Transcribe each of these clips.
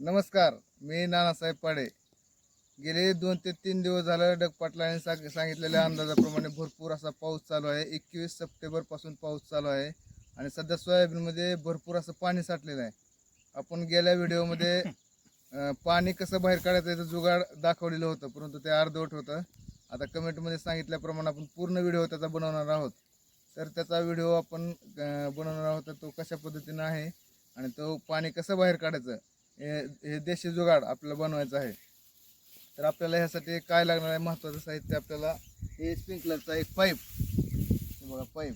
नमस्कार मी नानासाहेब पाडे. गेले दोन ते तीन दिवस झालं डगपाटलाने सांग सांगितलेल्या अंदाजाप्रमाणे भरपूर असा पाऊस चालू आहे. एकवीस सप्टेंबरपासून पाऊस चालू आहे आणि सध्या सोयाबीनमध्ये भरपूर असं पाणी साठलेलं आहे. आपण गेल्या व्हिडिओमध्ये पाणी कसं बाहेर काढायचं याचं जुगाड दाखवलेलं होतं परंतु ते अर्धवट होतं. आता कमेंटमध्ये सांगितल्याप्रमाणे आपण पूर्ण व्हिडिओ त्याचा बनवणार आहोत. तर त्याचा व्हिडिओ आपण बनवणार आहोत तो कशा पद्धतीनं आहे आणि तो पाणी कसं बाहेर काढायचं हे हे देशी जुगाड आपल्याला बनवायचं आहे. तर आपल्याला ह्यासाठी काय लागणार आहे महत्त्वाचं साहित्य आपल्याला? हे स्प्रिंकलरचा एक पाईप बघा पाईप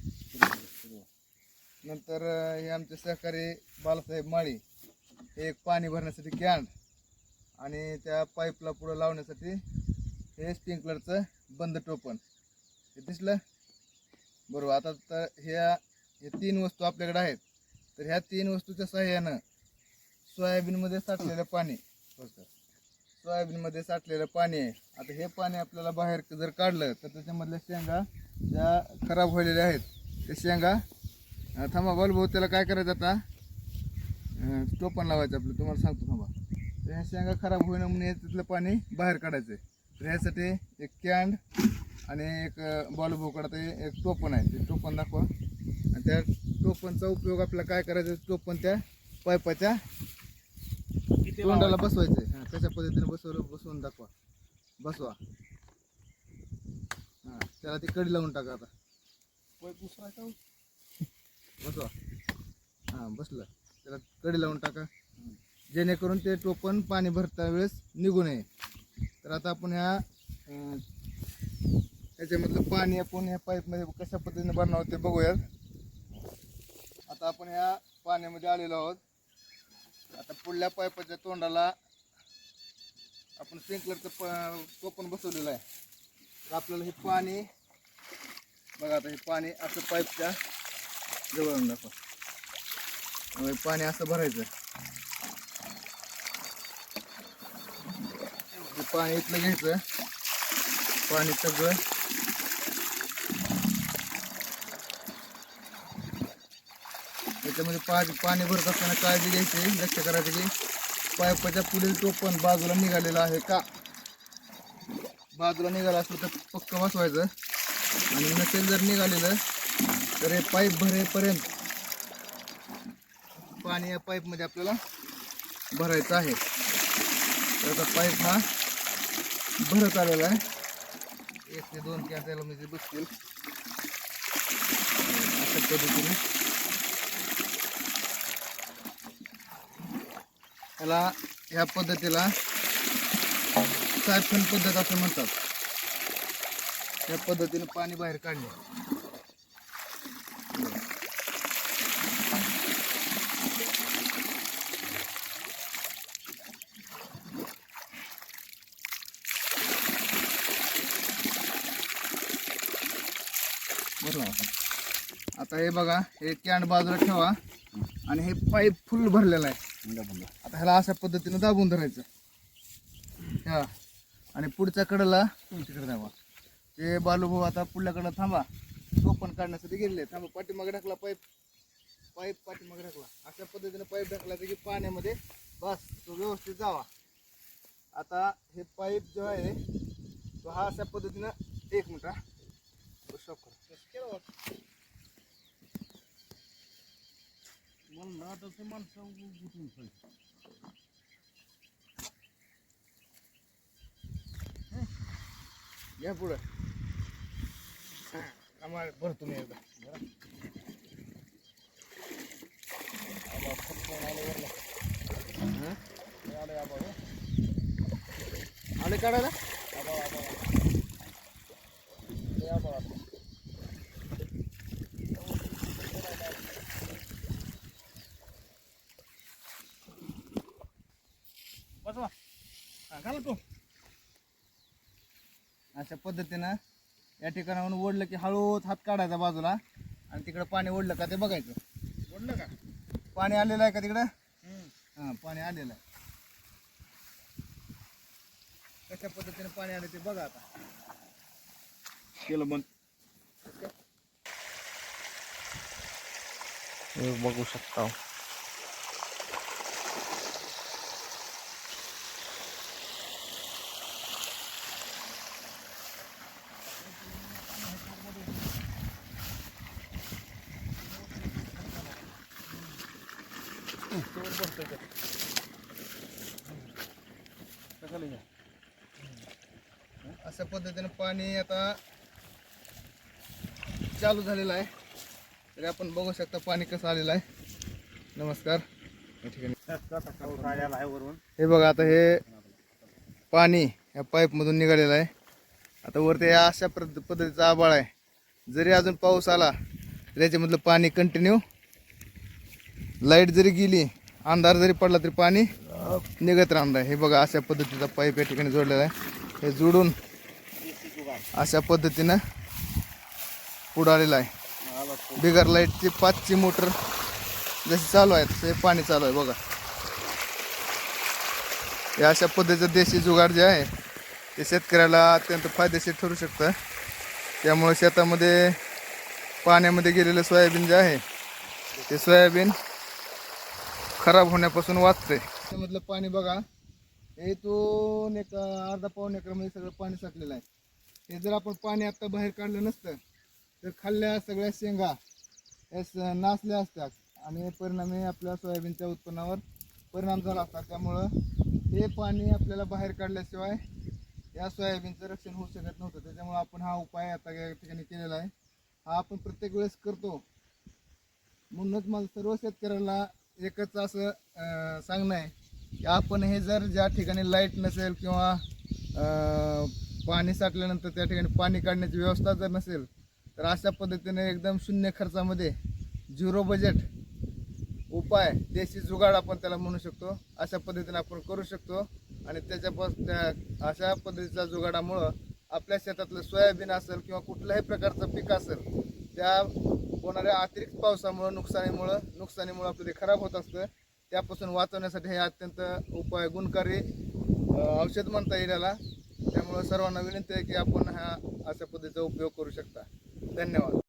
नंतर हे आमचे सहकारी बालासाहेब माळी. हे एक पाणी भरण्यासाठी कॅन आणि त्या पाईपला पुढं लावण्यासाठी हे स्प्रिंकलरचं बंद टोपण. हे दिसलं? बरोबर. आता तर ह्या हे तीन वस्तू आपल्याकडे आहेत. तर ह्या तीन वस्तूच्या सहाय्यानं सोयाबीनमध्ये साठलेलं पाणी. सोयाबीनमध्ये साठलेलं पाणी आहे. आता हे पाणी आपल्याला बाहेर जर काढलं तर त्याच्यामधल्या शेंगा ज्या खराब व्हायलेल्या आहेत त्या शेंगा थांबा बल भाऊ त्याला काय करायचं आता? टोपण लावायचं आपलं. तुम्हाला सांगतो थांबा. तर ह्या शेंगा खराब होईना म्हणून हे तिथलं पाणी बाहेर काढायचं आहे तर ह्यासाठी एक कॅन्ड आणि एक बॉल भोकडा एक टोपण आहे. ते टोपण दाखवा. आणि त्या टोपणचा उपयोग आपल्याला काय करायचा? टोपण त्या पाईपाच्या तोंडाला बसवायचं आहे हां. कशा पद्धतीने बसवलं बसवून दाखवा. बसवा. हां त्याला ती कडी लावून टाका आता. बसवा. हां बसलं. त्याला कडी लावून टाका. जेणेकरून ते टोपण पाणी भरता वेळेस निघू नये तर आता आपण ह्या ह्याच्यामधलं पाणी आपण ह्या पाईपमध्ये कशा पद्धतीने भरणार आहोत ते बघूयात. आता आपण ह्या पाण्यामध्ये आलेलो आहोत. आता पुढल्या पायपाच्या तोंडाला आपण स्प्रिंकलरचं प टोपण बसवलेलं आहे. तर आपल्याला हे पाणी बघा आता हे पाणी असं पाईपच्या जवळ दाखवा. हे पाणी असं भरायचं हे पाणी इथलं घ्यायचं पाणी सगळं त्याच्यामध्ये पा पाणी भरत असताना काळजी घ्यायची लक्ष करायचं की पायपाच्या पुढील टोपण बाजूला निघालेलं आहे का? बाजूला निघालं असलं तर पक्क वाचवायचं आणि नसेल जर निघालेलं तर हे पाईप भरेपर्यंत पाणी या पाईपमध्ये आपल्याला भरायचं आहे. तर आता पाईप हा भरत आलेला आहे. एक ते दोन कॅन त्याला म्हणजे बसतील. अशा पद्धतीने. याला ह्या पद्धतीला सायफन पद्धत असं म्हणतात. या पद्धतीने पाणी बाहेर काढणे बरोबर आता हे बघा हे कॅन्ड बाजूला ठेवा आणि हे पाईप फुल भरलेलं आहे. आता ह्याला अशा पद्धतीनं दाबून धरायचं. हा. आणि पुढच्या कडेला तुमच्याकडे तिकडे जावा ते बालूभाऊ आता पुढल्याकडं थांबा. तो पण काढण्यासाठी गेलेले थांबा पाठीमागे ढकला पाईप. पाईप पाठीमागे ढकला. अशा पद्धतीनं पाईप ढकला की पाण्यामध्ये बस तो व्यवस्थित जावा. आता हे पाईप जो आहे तो हा अशा पद्धतीनं एक मिनिट हा तो stop करा. या पुढं आम्हाला भरतो मी एकदा हं? आले काढायला बसवा हा, घाला तो अशा पद्धतीनं या ठिकाणाहून ओढलं की हळूच हात काढायचा बाजूला. आणि तिकडं पाणी ओढलं का ते बघायचं. ओढलं का? पाणी आलेलं आहे का तिकडं? हां पाणी आलेलं आहे. कशा पद्धतीने पाणी आलं ते बघा आता. केलं बंद. बघू शकता. अशा पद्धतीने पाणी आता चालू झालेलं आहे. तरी आपण बघू शकता पाणी कसं आलेलं आहे. नमस्कार. हे बघा आता हे पाणी या पाईपमधून निघालेलं आहे. आता वरती या अशा पद्ध- पद्धतीचा आबाळ आहे. जरी अजून पाऊस आला तर याच्यामधलं पाणी कंटिन्यू लाइट जरी गेली अंधार जरी पडला तरी पाणी निघत राहणार आहे. हे बघा अशा पद्धतीचा पाईप या ठिकाणी जोडलेला आहे. हे जोडून अशा पद्धतीनं पुढं आहे. बिगर लाईटची पाचची मोटर जशी चालू आहे तसे पाणी चालू आहे. बघा. या अशा पद्धतीचं देशी जुगाड जे आहे ते शेतकऱ्याला अत्यंत फायदेशीर ठरू शकतं. त्यामुळे शेतामध्ये पाण्यामध्ये गेलेलं सोयाबीन जे आहे ते सोयाबीन खराब होण्यापासून वाचते त्यामधलं पाणी बघा. हे तो एक अर्धा पाऊन एकरामध्ये सगळं पाणी साठलेलं आहे. हे जर आपण पाणी आता बाहेर काढलं नसतं तर खाल्ल्या सगळ्या शेंगा या स- नासल्या असतात. आणि परिणामी आपल्या सोयाबीनच्या उत्पन्नावर परिणाम झाला असता. त्यामुळं हे पाणी आपल्याला बाहेर काढल्याशिवाय या सोयाबीनचं रक्षण होऊ शकत नव्हतं. त्याच्यामुळं आपण हा उपाय आता या ठिकाणी केलेला आहे. हा आपण प्रत्येक वेळेस करतो. म्हणूनच माझं सर्व शेतकऱ्याला एकच असं सांगणं आहे की आपण हे जर ज्या ठिकाणी लाइट नसेल किंवा पाणी साठल्यानंतर त्या ठिकाणी पाणी काढण्याची व्यवस्था जर नसेल तर अशा पद्धतीने एकदम शून्य खर्चामध्ये झिरो बजेट उपाय देशी जुगाड आपण त्याला म्हणू शकतो. अशा पद्धतीने आपण करू शकतो. आणि त्याच्यापास त्या अशा पद्धतीच्या जुगाडामुळं आपल्या शेतातलं सोयाबीन असेल किंवा कुठल्याही प्रकारचं पीक असेल त्या होणाऱ्या अतिरिक्त पावसामुळं नुकसानीमुळं नुकसानीमुळं आपलं ते खराब होत असतं. त्यापासून वाचवण्यासाठी हे अत्यंत उपाय गुणकारी औषध म्हणता येईल याला. त्यामुळं सर्वांना विनंती आहे की आपण हा अशा पद्धतीचा उपयोग करू शकता. धन्यवाद.